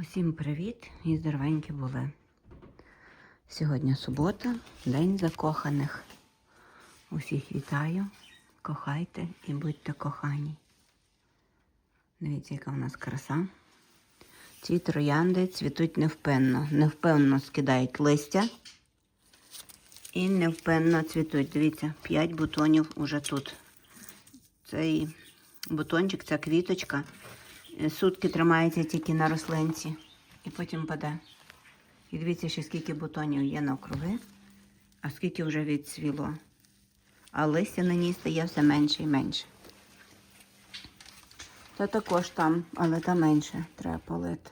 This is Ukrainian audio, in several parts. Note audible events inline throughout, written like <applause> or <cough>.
Усім привіт і здоровенькі були. Сьогодні субота, День закоханих. Усіх вітаю, кохайте і будьте кохані. Дивіться, яка у нас краса. Ці троянди цвітуть невпинно. Невпевно скидають листя і невпинно цвітуть. Дивіться, 5 бутонів уже тут. Цей бутончик, ця квіточка. Е, Сутки тримається тільки на рослинці і потім паде. І дивіться, ще скільки бутонів є навкруги, а скільки вже відцвіло. А листя на ній стає все менше і менше. Та також там, але там менше треба полити.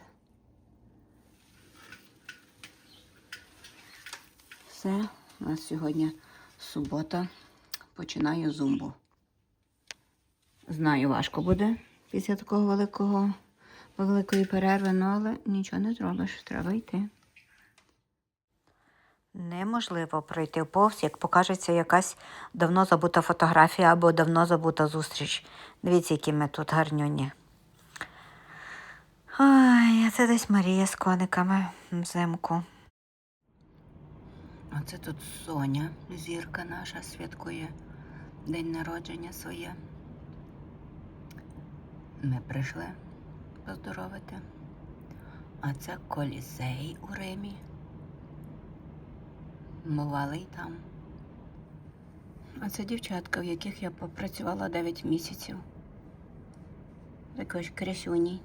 Все, у нас сьогодні субота. Починаю зумбу. Знаю, важко буде після такого великого, великої перерви, ну, але нічого не зробиш, треба йти. Неможливо пройти повз, як покажеться якась давно забута фотографія або давно забута зустріч. Дивіться, які ми тут гарнюні. Ой, а це десь Марія з кониками взимку. А це тут Соня, зірка наша, святкує день народження своє. Ми прийшли поздоровити. А це колізей у Римі. Бували й там. А це дівчатка, в яких я попрацювала 9 місяців. Також красюні.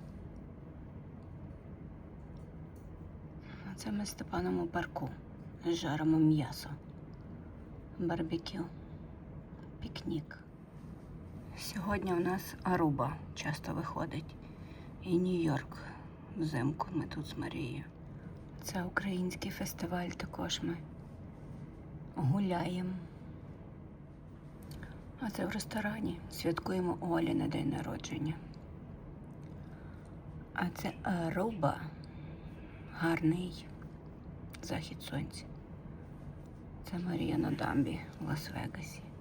А це ми з Степаном у парку. Жаримо м'ясо. Барбекю. Пікнік. Сьогодні у нас Аруба часто виходить. І Нью-Йорк взимку ми тут з Марією. Це український фестиваль також ми гуляємо. А це в ресторані. Святкуємо Олі на день народження. А це Аруба. Гарний захід сонця. Це Марія на дамбі в Лас-Вегасі.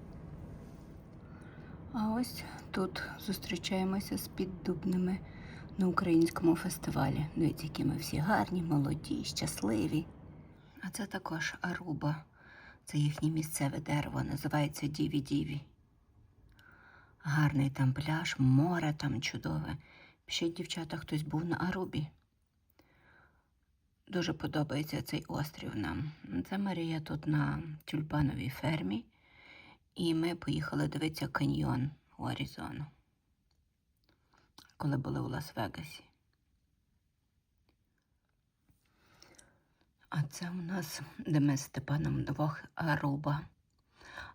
А ось тут зустрічаємося з піддубними на українському фестивалі. Дивіться, які ми всі гарні, молоді, щасливі. А це також Аруба. Це їхнє місцеве дерево, називається Діві-Діві. Гарний там пляж, море там чудове. Пишіть, дівчата, хтось був на Арубі. Дуже подобається цей острів нам. Це Марія тут на тюльпановій фермі. І ми поїхали дивитися каньйон у Аризону, коли були у Лас-Вегасі. А це у нас, де ми з Степаном двох Аруба.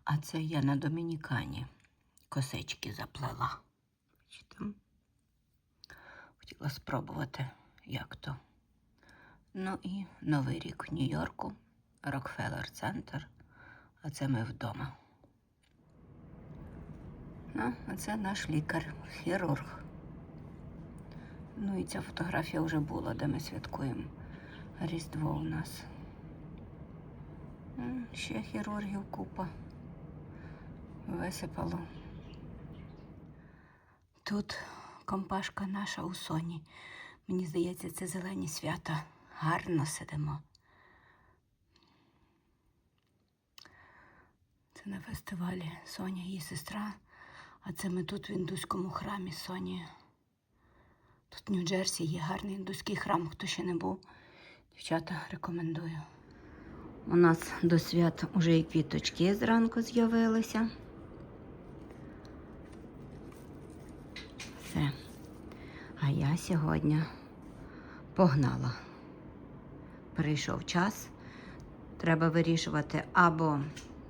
А це я на Домінікані косички заплела. Хотіла спробувати, як то. Ну і Новий рік в Нью-Йорку, Рокфеллер Центр. А це ми вдома. Ну, а це наш лікар, хірург. Ну і ця фотографія вже була, де ми святкуємо Різдво у нас. Ще хірургів купа. Висипало. Тут компашка наша у соні. Мені здається, це зелені свята. Гарно сидимо. Це на фестивалі Соня, її сестра. А це ми тут в індуському храмі Соні. Тут в Нью-Джерсі є гарний індуський храм, хто ще не був. Дівчата, рекомендую. У нас до свят уже і квіточки зранку з'явилися. Все. А я сьогодні погнала. Прийшов час. Треба вирішувати або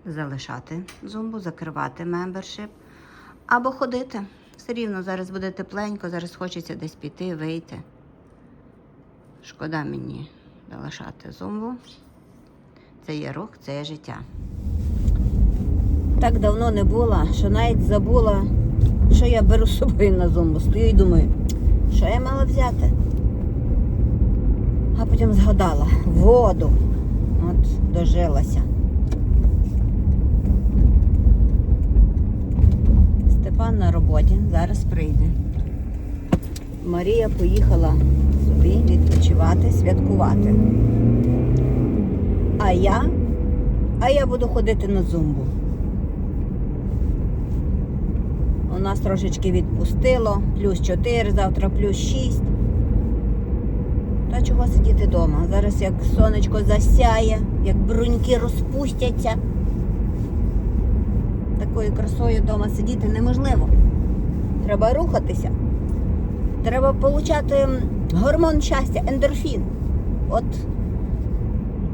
залишати зумбу, закривати мембершип, або ходити. Все рівно зараз буде тепленько, зараз хочеться десь піти, вийти. Шкода мені залишати зумбу. Це є рух, це є життя. Так давно не була, що навіть забула, що я беру з собою на зумбу. Стою і думаю, що я мала взяти. А потім згадала воду. От дожилася. Степан на роботі, зараз прийде. Марія поїхала собі відпочивати, святкувати. А я, а я буду ходити на зумбу. У нас трошечки відпустило, плюс 4, завтра плюс 6. Та чого сидіти вдома? Зараз як сонечко засяє, як бруньки розпустяться. Такою красою вдома сидіти неможливо. Треба рухатися. Треба отримати гормон щастя, ендорфін. От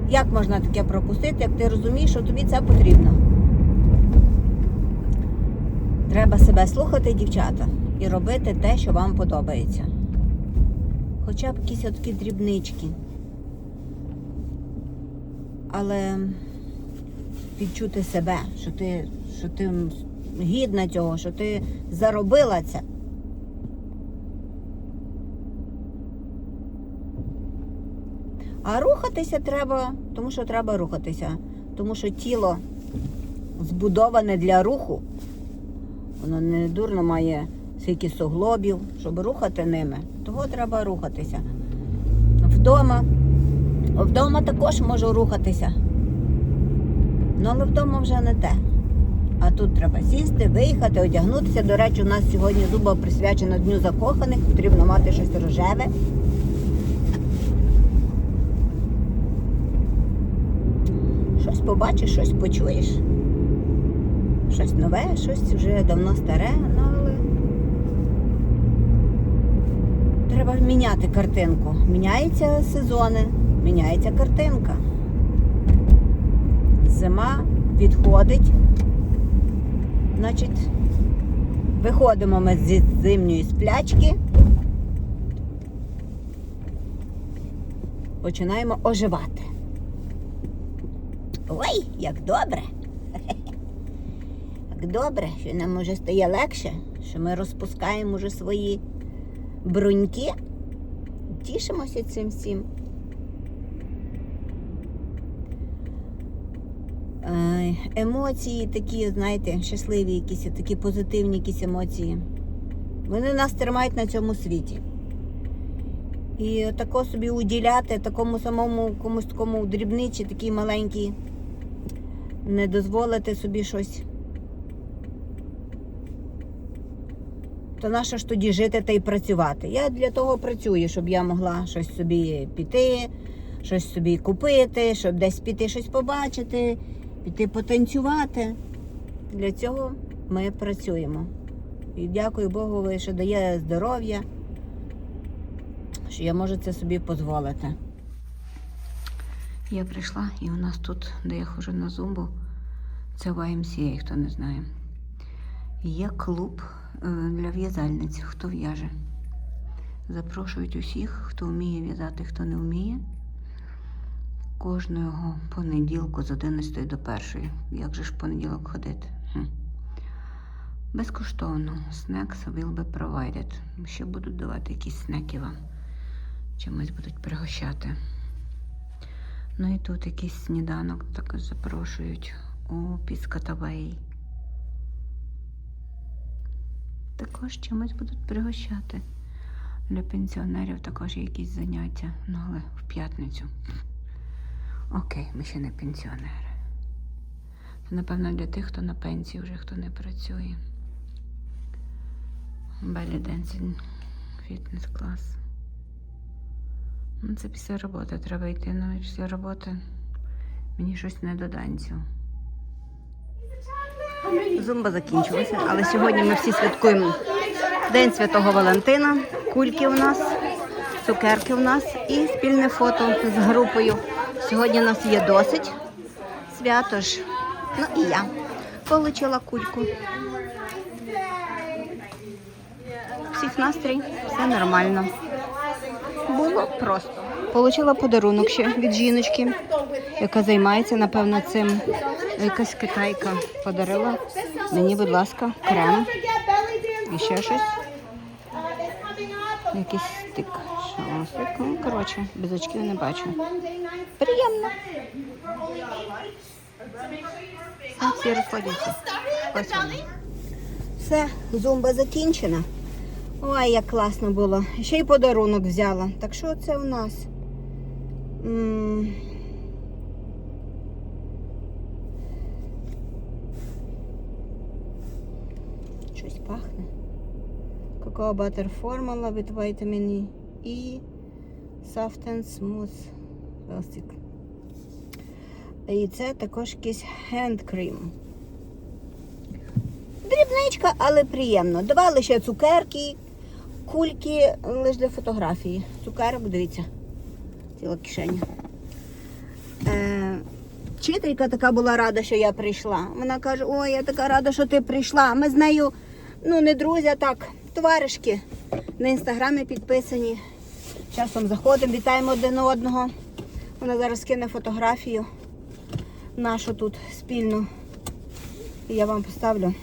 як можна таке пропустити, як ти розумієш, що тобі це потрібно? Треба себе слухати, дівчата, і робити те, що вам подобається. Хоча б якісь такі дрібнички. Але відчути себе, що ти, що ти гідна цього, що ти заробила це. А рухатися треба, тому що треба рухатися. Тому що тіло збудоване для руху. Воно не дурно має скільки суглобів, щоб рухати ними. Того треба рухатися. Вдома. Вдома також можу рухатися. Ну, але вдома вже не те. А тут треба сісти, виїхати, одягнутися. До речі, у нас сьогодні зуба присвячена Дню закоханих, потрібно мати щось рожеве. Щось побачиш, щось почуєш. Щось нове, щось вже давно старе, ну але треба міняти картинку. Міняються сезони, міняється картинка. Зима відходить. Значить, виходимо ми зі зимньої сплячки. Починаємо оживати. Ой, як добре! <laughs> Як добре, що нам уже стає легше, що ми розпускаємо вже свої бруньки. Тішимося цим всім. Емоції такі, знаєте, щасливі, якісь такі позитивні якісь емоції. Вони нас тримають на цьому світі. І тако собі уділяти такому самому комусь такому дрібничі, такій маленькій, не дозволити собі щось. То нащо ж тоді жити та й працювати? Я для того працюю, щоб я могла щось собі піти, щось собі купити, щоб десь піти щось побачити, піти потанцювати. Для цього ми працюємо. І дякую Богу, що дає здоров'я, що я можу це собі дозволити. Я прийшла і у нас тут, де я ходжу на зумбу, це YMCA, хто не знає. Є клуб е, для в'язальниць, хто в'яже. Запрошують усіх, хто вміє в'язати, хто не вміє. Кожного понеділку з 11 до 1. Як же ж понеділок ходити? Хм. Безкоштовно. Snacks will be provided. Ще будуть давати якісь снеки вам. Чимось будуть пригощати. Ну і тут якийсь сніданок також запрошують у Піскатавей. Також чимось будуть пригощати. Для пенсіонерів також є якісь заняття, ну але в п'ятницю. Окей, ми ще не пенсіонери. Це, напевно, для тих, хто на пенсії вже хто не працює. Белі Денсінг фітнес клас. Ну, це після роботи треба йти, ну і після роботи мені щось не до танцю. Зумба закінчилася, але сьогодні ми всі святкуємо День Святого Валентина, кульки у нас, цукерки у нас і спільне фото з групою. Сьогодні у нас є досить свято ж. Ну і я получила кульку. Всіх настрій, все нормально. Було просто. Получила подарунок ще від жіночки, яка займається, напевно, цим. Якась китайка подарила мені, будь ласка, крем і ще щось. Якийсь стик. Що воно стик? Ну, коротше, без очків не бачу. Приємно. Всі розходяться. Все, зумба закінчена. Ой, як класно було. Ще й подарунок взяла. Так що це у нас? М, Щось Cocoa Butter Formula with vitamin E. Soft and smooth. Plastic. І це також якийсь cream. Дрібничка, але приємно. Давали ще цукерки, кульки лише для фотографії. Цукерок, дивіться, ціла кишеня. Е, вчителька така була рада, що я прийшла. Вона каже: Ой, я така рада, що ти прийшла. Ми з нею, ну, не друзі, а так, товаришки. На інстаграмі підписані. Часом заходимо, вітаємо один одного. Вона зараз кине фотографію нашу тут спільну. І я вам поставлю.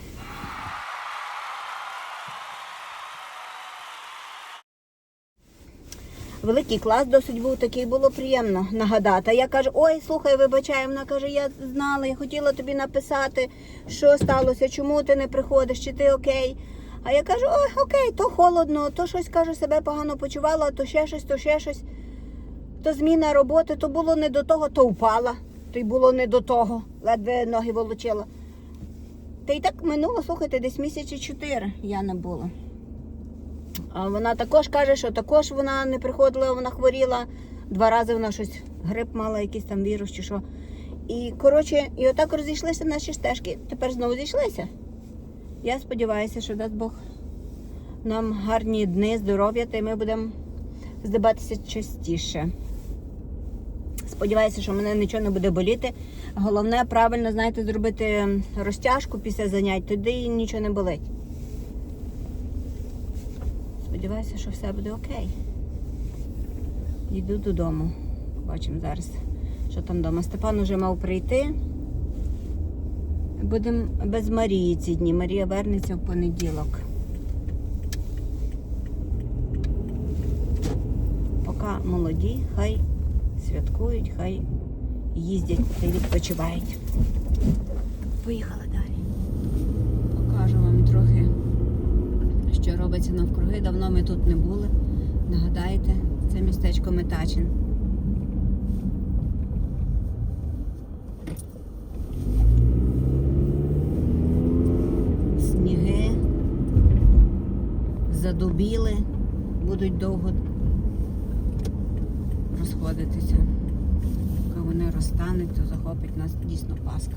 Великий клас досить був такий, було приємно нагадати. Я кажу, ой, слухай, вибачай, вона каже, я знала, я хотіла тобі написати, що сталося, чому ти не приходиш, чи ти окей. А я кажу, ой, окей, то холодно, то щось кажу, себе погано почувала, то ще щось, то ще щось. То зміна роботи, то було не до того, то впала, то й було не до того, ледве ноги волочила. Та й так минуло, слухайте, десь місяці чотири я не була. А вона також каже, що також вона не приходила, вона хворіла. Два рази вона щось грип мала, якийсь там вірус чи що. І коротше, і отак розійшлися наші стежки. Тепер знову зійшлися. Я сподіваюся, що дасть Бог нам гарні дни, здоров'я, та й ми будемо здибатися частіше. Сподіваюся, що мене нічого не буде боліти. Головне, правильно, знаєте, зробити розтяжку після занять, тоді нічого не болить. Сподіваюся, що все буде окей. Йду додому. Побачимо зараз, що там вдома. Степан уже мав прийти. Будемо без Марії ці дні. Марія вернеться в понеділок. Поки молоді, хай святкують, хай їздять й відпочивають. Поїхали далі. Покажу вам трохи, що робиться навкруги. Давно ми тут не були. Нагадайте, це містечко Метачин. Задубіли, будуть довго розходитися. Коли вони розтануть, то захопить нас дійсно Пасха.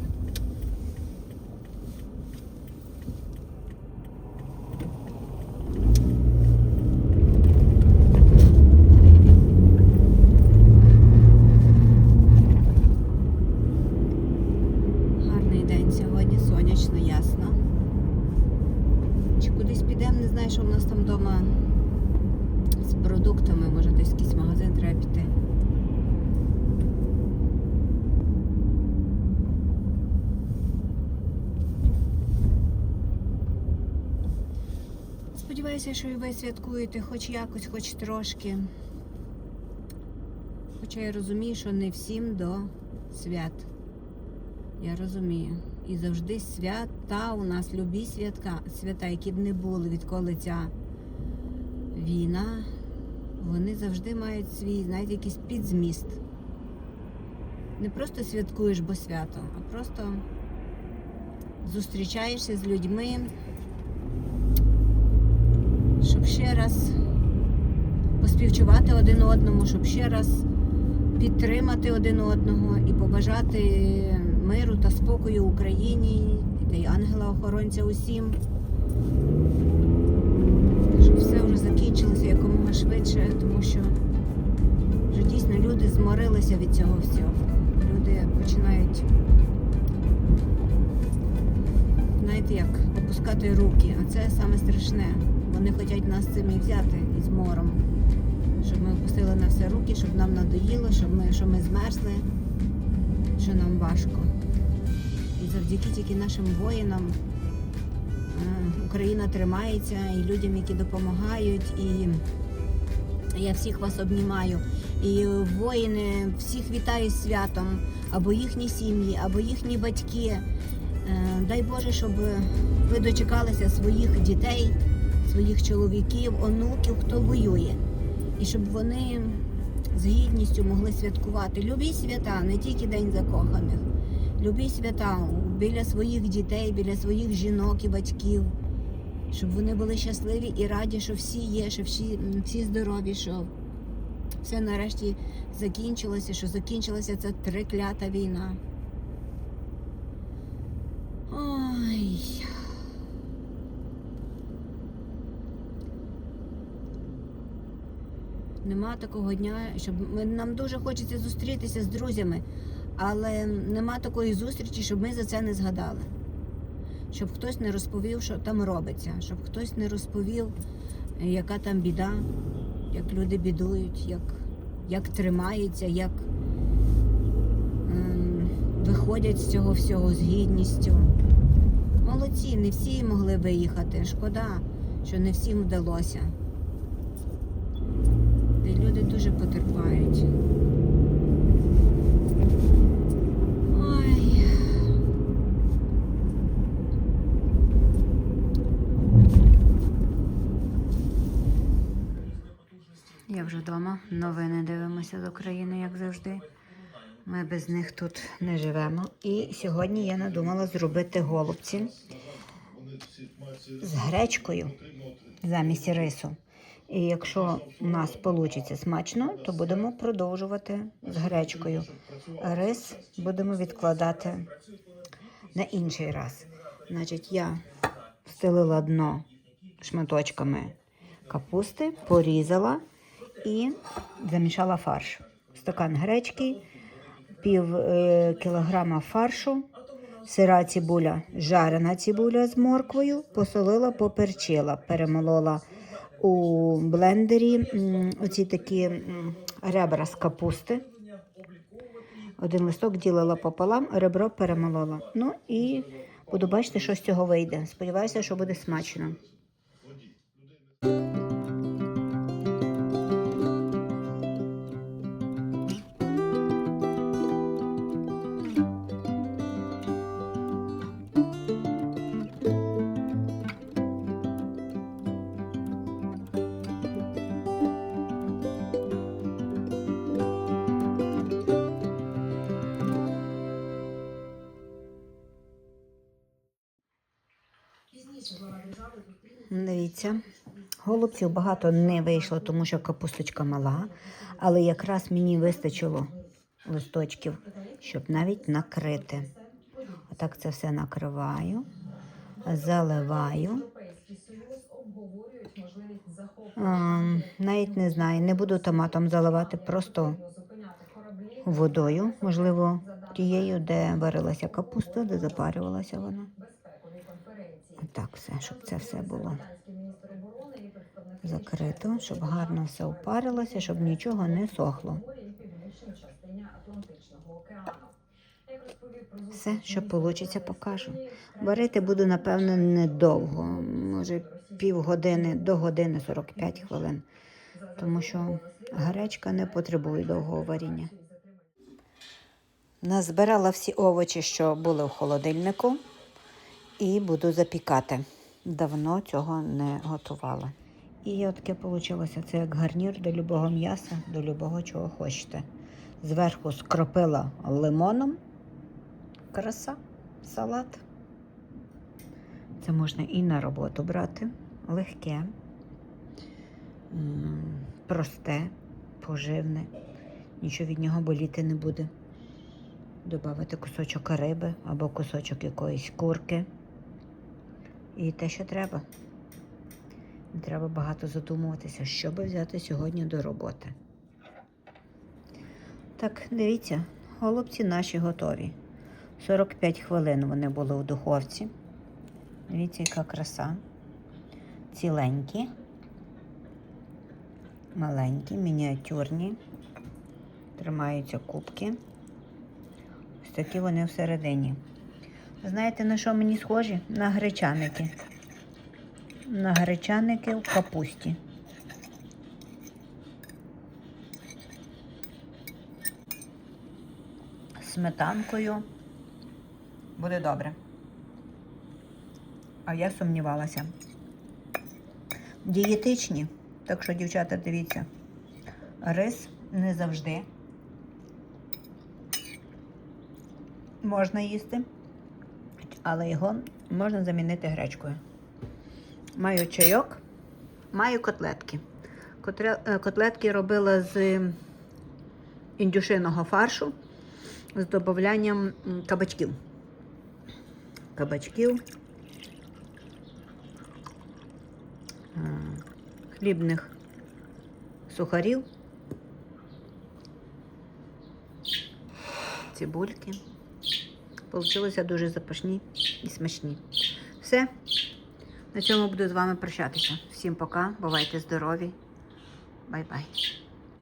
Гарний день сьогодні, сонячно, ясно. Чи кудись підемо, не знаю, що в нас там вдома з продуктами, може десь якийсь магазин треба піти. Сподіваюся, що святкуєте хоч якось, хоч трошки. Хоча я розумію, що не всім до свят. Я розумію. І завжди свята у нас любі святка, свята, які б не були, відколи ця війна, вони завжди мають свій, знаєте, якийсь підзміст. Не просто святкуєш, бо свято, а просто зустрічаєшся з людьми, щоб ще раз поспівчувати один одному, щоб ще раз підтримати один одного і побажати миру та спокою Україні та й ангела-охоронця усім. Щоб все вже закінчилося якомога швидше, тому що вже дійсно люди зморилися від цього всього. Люди починають, знаєте як, опускати руки, а це саме страшне. Вони хочуть нас цим і взяти із мором. Щоб ми опустили на все руки, щоб нам надоїло, щоб ми, щоб ми змерзли, що нам важко. І завдяки тільки нашим воїнам е, Україна тримається і людям, які допомагають. І я всіх вас обнімаю. І воїни всіх вітаю з святом, або їхні сім'ї, або їхні батьки. Е, Дай Боже, щоб ви дочекалися своїх дітей, своїх чоловіків, онуків, хто воює. І щоб вони з гідністю могли святкувати любі свята, не тільки День закоханих, любі свята біля своїх дітей, біля своїх жінок і батьків. Щоб вони були щасливі і раді, що всі є, що всі, всі здорові, що все нарешті закінчилося, що закінчилася ця триклята війна. Ой. Нема такого дня, щоб ми, нам дуже хочеться зустрітися з друзями, але нема такої зустрічі, щоб ми за це не згадали. Щоб хтось не розповів, що там робиться, щоб хтось не розповів, яка там біда, як люди бідують, як, як тримаються, як ем, виходять з цього всього з гідністю. Молодці, не всі могли виїхати. Шкода, що не всім вдалося. І люди дуже потерпають. Ой. Я вже вдома. Новини дивимося з України, як завжди. Ми без них тут не живемо. І сьогодні я надумала зробити голубці з гречкою замість рису. І якщо у нас вийде смачно, то будемо продовжувати з гречкою. Рис будемо відкладати на інший раз. Значить, я стелила дно шматочками капусти, порізала і замішала фарш. Стакан гречки, пів е, кілограма фаршу, сира цибуля, жарена цибуля з морквою, посолила, поперчила, перемолола у блендері оці такі ребра з капусти. Один листок ділила пополам, ребро перемолола. Ну і буду бачити, що з цього вийде. Сподіваюся, що буде смачно. Дивіться, голубців багато не вийшло, тому що капусточка мала, але якраз мені вистачило листочків, щоб навіть накрити. Отак це все накриваю, заливаю. А, навіть не знаю, не буду томатом заливати, просто водою, можливо, тією, де варилася капуста, де запарювалася вона. Так, все, щоб це все було закрито, щоб гарно все опарилося, щоб нічого не сохло. Все, що вийде, покажу. Варити буду, напевно, недовго, може півгодини до години 45 хвилин, тому що гречка не потребує довгого варіння. Назбирала всі овочі, що були в холодильнику, і буду запікати. Давно цього не готувала. І таке вийшло. Це як гарнір до любого м'яса, до любого чого хочете. Зверху скропила лимоном. Краса, салат. Це можна і на роботу брати. Легке, просте, поживне. Нічого від нього боліти не буде. Добавити кусочок риби або кусочок якоїсь курки. І те, що треба. Не треба багато задумуватися, що би взяти сьогодні до роботи. Так, дивіться, голубці наші готові. 45 хвилин вони були у духовці. Дивіться, яка краса. Ціленькі, маленькі, мініатюрні. Тримаються кубки. Ось такі вони всередині. Знаєте, на що мені схожі? На гречаники. На гречаники в капусті. Сметанкою буде добре. А я сумнівалася. дієтичні. Так що, дівчата, дивіться, рис не завжди можна їсти, але його можна замінити гречкою. Маю чайок, маю котлетки. Е, Котлетки робила з індюшиного фаршу з додаванням кабачків. Кабачків, е, хлібних сухарів, цибульки. Получилося дуже запашні і смачні. Все. На цьому буду з вами прощатися. Всім пока, бувайте здорові. Бай-бай.